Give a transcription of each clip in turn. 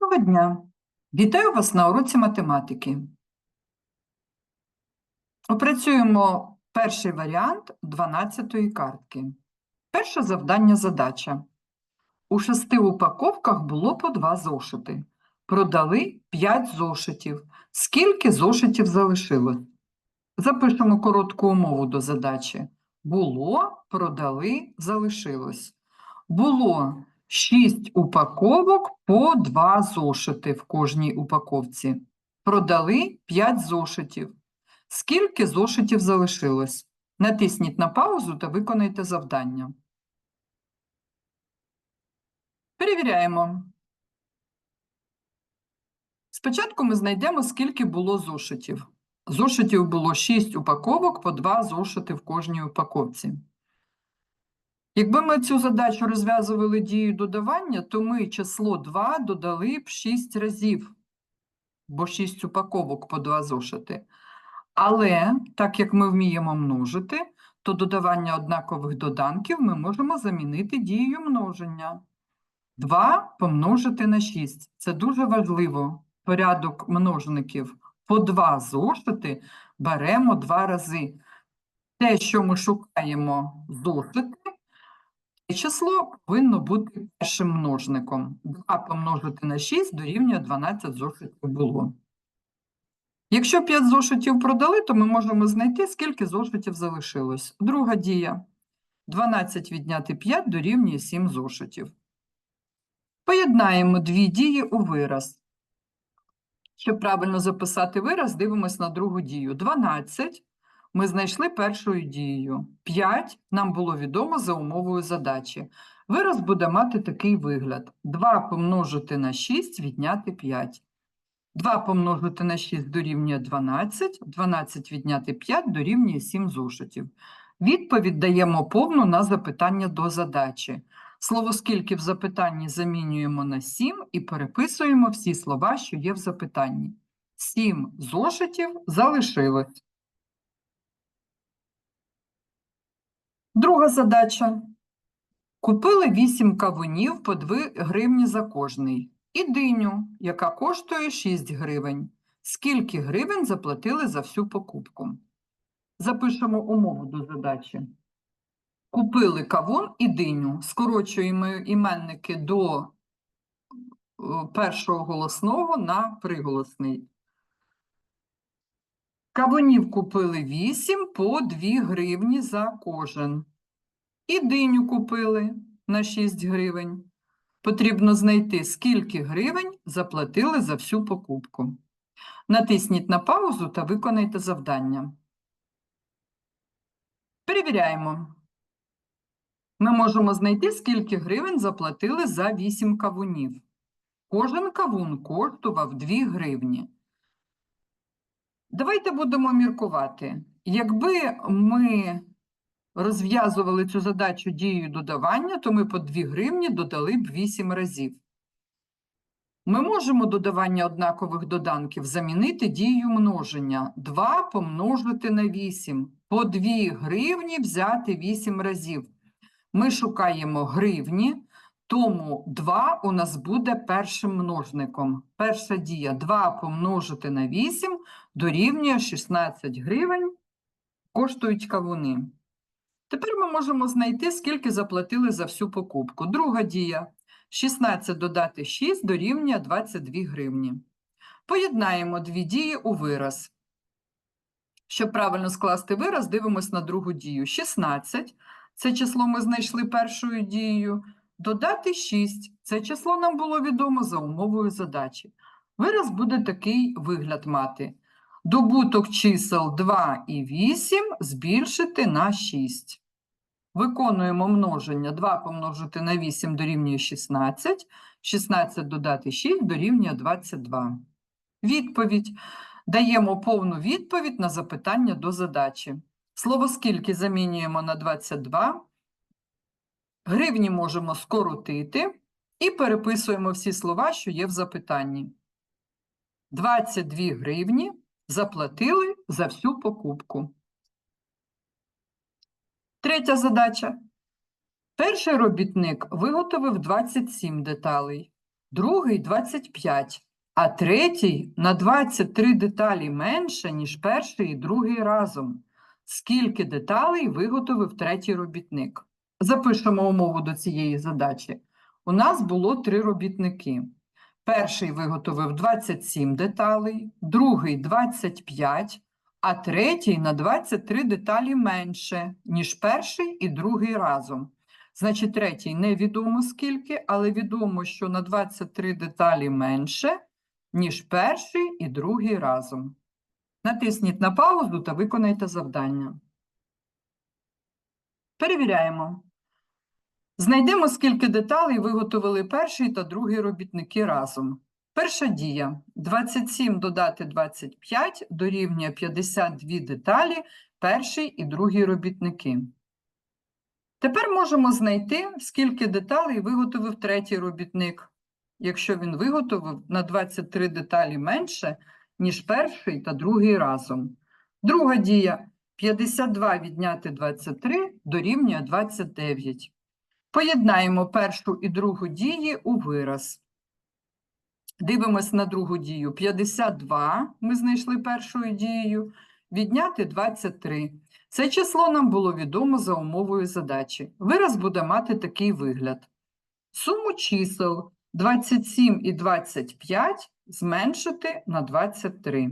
Доброго дня! Вітаю вас на уроці математики. Опрацюємо перший варіант 12-ї картки. Перше завдання задача. У шести упаковках було по два зошити. Продали 5 зошитів. Скільки зошитів залишилось? Запишемо коротку умову до задачі. Було, продали, залишилось. Було 6 упаковок по 2 зошити в кожній упаковці. Продали 5 зошитів. Скільки зошитів залишилось? Натисніть на паузу та виконайте завдання. Перевіряємо. Спочатку ми знайдемо, скільки було зошитів. Зошитів було 6 упаковок по 2 зошити в кожній упаковці. Якби ми цю задачу розв'язували дією додавання, то ми число 2 додали б 6 разів, бо 6 упаковок по 2 зошити. Але, так як ми вміємо множити, то додавання однакових доданків ми можемо замінити дією множення. 2 помножити на 6. Це дуже важливо. Порядок множників. По 2 зошити беремо 2 рази. Те, що ми шукаємо зошити, це число повинно бути першим множником. 2 помножити на 6 дорівнює 12 зошитів було. Якщо 5 зошитів продали, то ми можемо знайти, скільки зошитів залишилось. Друга дія. 12 відняти 5 дорівнює 7 зошитів. Поєднаємо дві дії у вираз. Щоб правильно записати вираз, дивимось на другу дію. 12 ми знайшли першою дією. 5 нам було відомо за умовою задачі. Вираз буде мати такий вигляд. 2 помножити на 6 відняти 5. 2 помножити на 6 дорівнює 12, 12 відняти 5 дорівнює 7 зошитів. Відповідь даємо повну на запитання до задачі. Слово «скільки» в запитанні замінюємо на 7 і переписуємо всі слова, що є в запитанні. 7 зошитів залишилось. Друга задача. Купили 8 кавунів по 2 гривні за кожний. І диню, яка коштує 6 гривень. Скільки гривень заплатили за всю покупку? Запишемо умову до задачі. Купили кавун і диню. Скорочуємо іменники до е, першого голосного на приголосний. Кавунів купили 8 по 2 гривні за кожен. І диню купили на 6 гривень. Потрібно знайти, скільки гривень заплатили за всю покупку. Натисніть на паузу та виконайте завдання. Перевіряємо. Ми можемо знайти, скільки гривень заплатили за 8 кавунів. Кожен кавун коштував 2 гривні. Давайте будемо міркувати. Якби ми розв'язували цю задачу дією додавання, то ми по 2 гривні додали б 8 разів. Ми можемо додавання однакових доданків замінити дією множення. 2 помножити на 8. По 2 гривні взяти 8 разів. Ми шукаємо гривні, тому 2 у нас буде першим множником. Перша дія 2 помножити на 8 дорівнює 16 гривень, коштують кавуни. Тепер ми можемо знайти, скільки заплатили за всю покупку. Друга дія. 16 додати 6 дорівнює 22 гривні. Поєднаємо дві дії у вираз. Щоб правильно скласти вираз, дивимось на другу дію. 16 – це число ми знайшли першою дією. Додати 6 – це число нам було відомо за умовою задачі. Вираз буде такий вигляд мати. Добуток чисел 2 і 8 збільшити на 6. Виконуємо множення 2 помножити на 8 дорівнює 16, 16 додати 6 дорівнює 22. Відповідь. Даємо повну відповідь на запитання до задачі. Слово «скільки» замінюємо на 22. Гривні можемо скоротити і переписуємо всі слова, що є в запитанні. 22 гривні заплатили за всю покупку. Третя задача. Перший робітник виготовив 27 деталей. другий 25, а третій на 23 деталі менше, ніж перший і другий разом. Скільки деталей виготовив третій робітник? Запишемо умову до цієї задачі. У нас було три робітники. Перший виготовив 27 деталей, другий 25, а третій на 23 деталі менше, ніж перший і другий разом. Значить, третій невідомо скільки, але відомо, що на 23 деталі менше, ніж перший і другий разом. Натисніть на паузу та виконайте завдання. Перевіряємо. Знайдемо, скільки деталей виготовили перший та другий робітники разом. Перша дія. 27 додати 25 дорівнює 52 деталі, перший і другий робітники. Тепер можемо знайти, скільки деталей виготовив третій робітник, якщо він виготовив на 23 деталі менше, ніж перший та другий разом. Друга дія. 52 відняти 23 дорівнює 29. Поєднаємо першу і другу дії у вираз. Дивимось на другу дію. 52 ми знайшли першою дією, відняти 23. Це число нам було відомо за умовою задачі. Вираз буде мати такий вигляд. Суму чисел 27 і 25 зменшити на 23.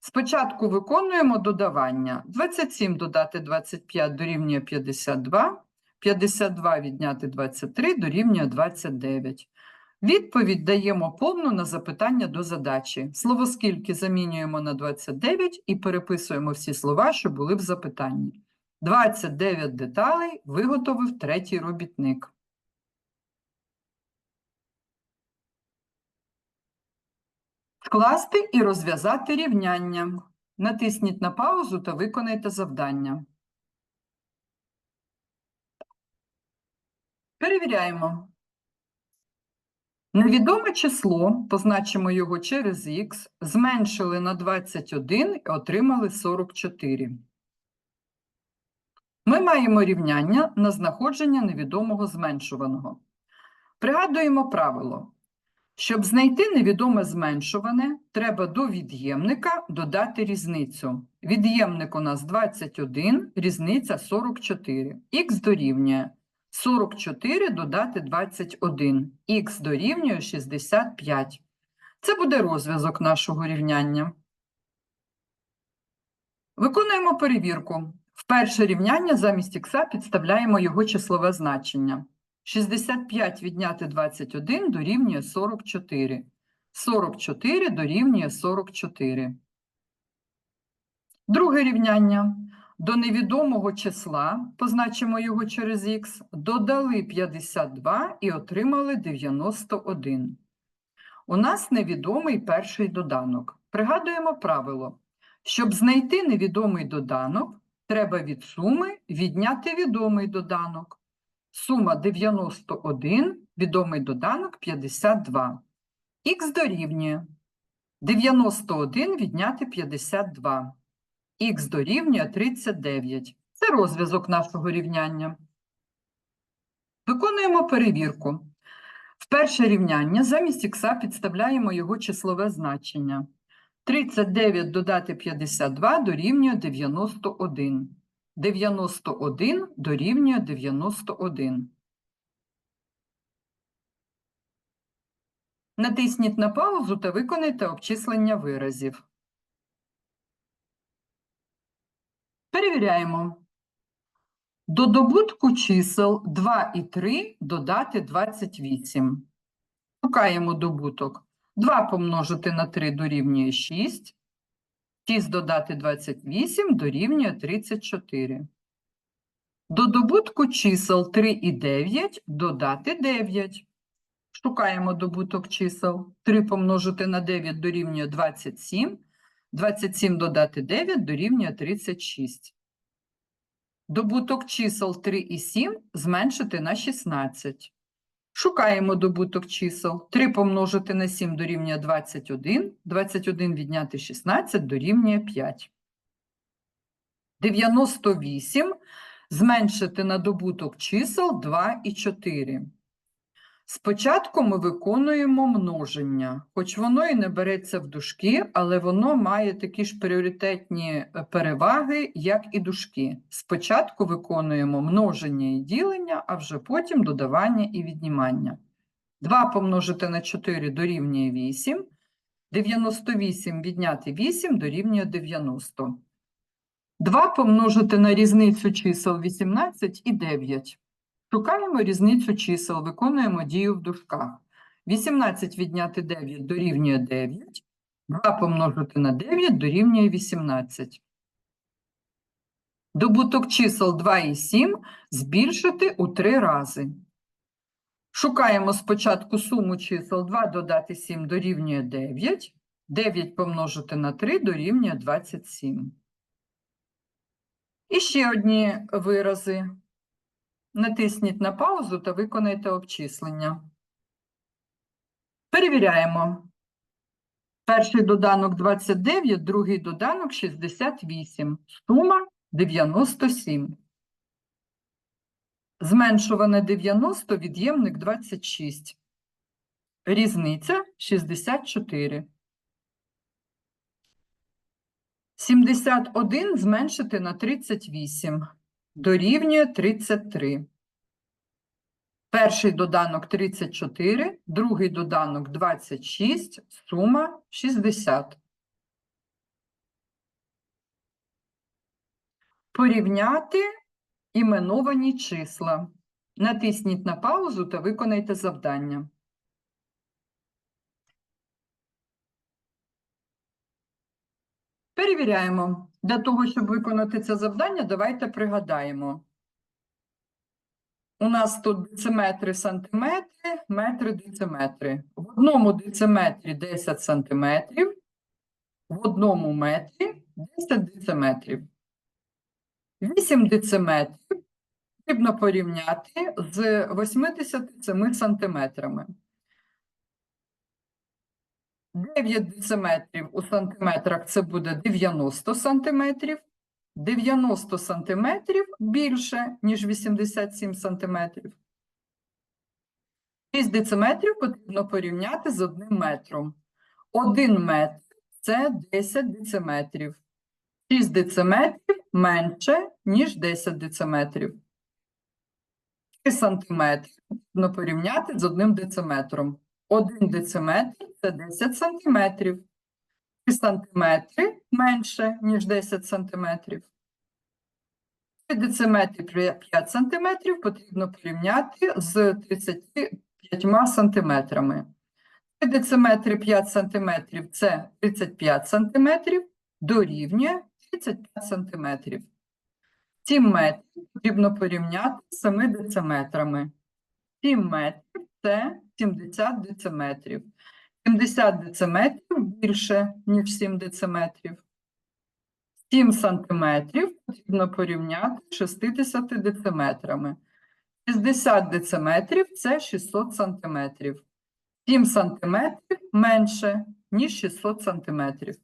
Спочатку виконуємо додавання. 27 додати 25 дорівнює 52, 52 відняти 23 дорівнює 29. Відповідь даємо повну на запитання до задачі. Слово «скільки» замінюємо на 29 і переписуємо всі слова, що були в запитанні. 29 деталей виготовив третій робітник. Скласти і розв'язати рівняння. Натисніть на паузу та виконайте завдання. Перевіряємо. Невідоме число, позначимо його через х, зменшили на 21 і отримали 44. Ми маємо рівняння на знаходження невідомого зменшуваного. Пригадуємо правило. Щоб знайти невідоме зменшуване, треба до від'ємника додати різницю. Від'ємник у нас 21, різниця 44. Х дорівнює 44 додати 21. Х дорівнює 65. Це буде розв'язок нашого рівняння. Виконуємо перевірку. В перше рівняння замість х підставляємо його числове значення. 65 відняти 21 дорівнює 44. 44 дорівнює 44. Друге рівняння. До невідомого числа, позначимо його через х, додали 52 і отримали 91. У нас невідомий перший доданок. Пригадуємо правило. Щоб знайти невідомий доданок, треба від суми відняти відомий доданок. Сума 91, відомий доданок 52. Х дорівнює 91 відняти 52. Х дорівнює 39. Це розв'язок нашого рівняння. Виконуємо перевірку. В перше рівняння замість х підставляємо його числове значення. 39 додати 52 дорівнює 91. 91 дорівнює 91. Натисніть на паузу та виконайте обчислення виразів. Перевіряємо. До добутку чисел 2 і 3 додати 28. Шукаємо добуток. 2 помножити на 3 дорівнює 6. 6 додати 28 дорівнює 34. До добутку чисел 3 і 9 додати 9. Шукаємо добуток чисел. 3 помножити на 9 дорівнює 27. 27 додати 9 дорівнює 36. Добуток чисел 3 і 7 зменшити на 16. Шукаємо добуток чисел. 3 помножити на 7 дорівнює 21, 21 відняти 16 дорівнює 5. 98 зменшити на добуток чисел 2 і 4. Спочатку ми виконуємо множення, хоч воно і не береться в дужки, але воно має такі ж пріоритетні е, переваги, як і дужки. Спочатку виконуємо множення і ділення, а вже потім додавання і віднімання. 2 помножити на 4 дорівнює 8, 98 відняти 8 дорівнює 90. 2 помножити на різницю чисел 18 і 9. Шукаємо різницю чисел, виконуємо дію в дужках. 18 відняти 9 дорівнює 9, 2 помножити на 9 дорівнює 18. Добуток чисел 2 і 7 збільшити у 3 рази. Шукаємо спочатку суму чисел 2 додати 7 дорівнює 9, 9 помножити на 3 дорівнює 27. І ще одні вирази. Натисніть на паузу та виконайте обчислення. Перевіряємо. Перший доданок 29, другий доданок 68. Сума 97. Зменшуване 90, від'ємник 26. Різниця 64. 71 зменшити на 38 дорівнює 33. Перший доданок 34, другий доданок 26, сума 60. Порівняти іменовані числа. Натисніть на паузу та виконайте завдання. Перевіряємо. Для того, щоб виконати це завдання, давайте пригадаємо. У нас тут дециметри, сантиметри, метри, дециметри. В одному дециметрі 10 сантиметрів, в одному метрі 10 дециметрів. 8 дециметрів потрібно порівняти з 87 сантиметрами. 9 дециметрів у сантиметрах це буде 90 сантиметрів. 90 сантиметрів більше, ніж 87 сантиметрів. 6 дециметрів потрібно порівняти з одним метром. 1 метр – це 10 дециметрів. 6 дециметрів менше, ніж 10 дециметрів. 3 сантиметри потрібно порівняти з одним дециметром. 1 дециметр – це 10 сантиметрів. 3 сантиметри менше, ніж 10 сантиметрів. 3 дециметри 5 сантиметрів потрібно порівняти з 35 сантиметрами. 3 дециметри 5 сантиметрів – це 35 сантиметрів, дорівнює 35 сантиметрів. 7 метрів потрібно порівняти з 7 дециметрами. 7 метрів – це 70 дециметрів. 70 дециметрів більше, ніж 7 дециметрів. 7 сантиметрів потрібно порівняти з 60 дециметрами. 60 дециметрів – це 600 сантиметрів. 7 сантиметрів менше, ніж 600 сантиметрів.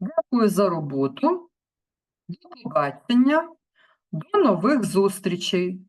Дякую за роботу. До побачення. До нових зустрічей.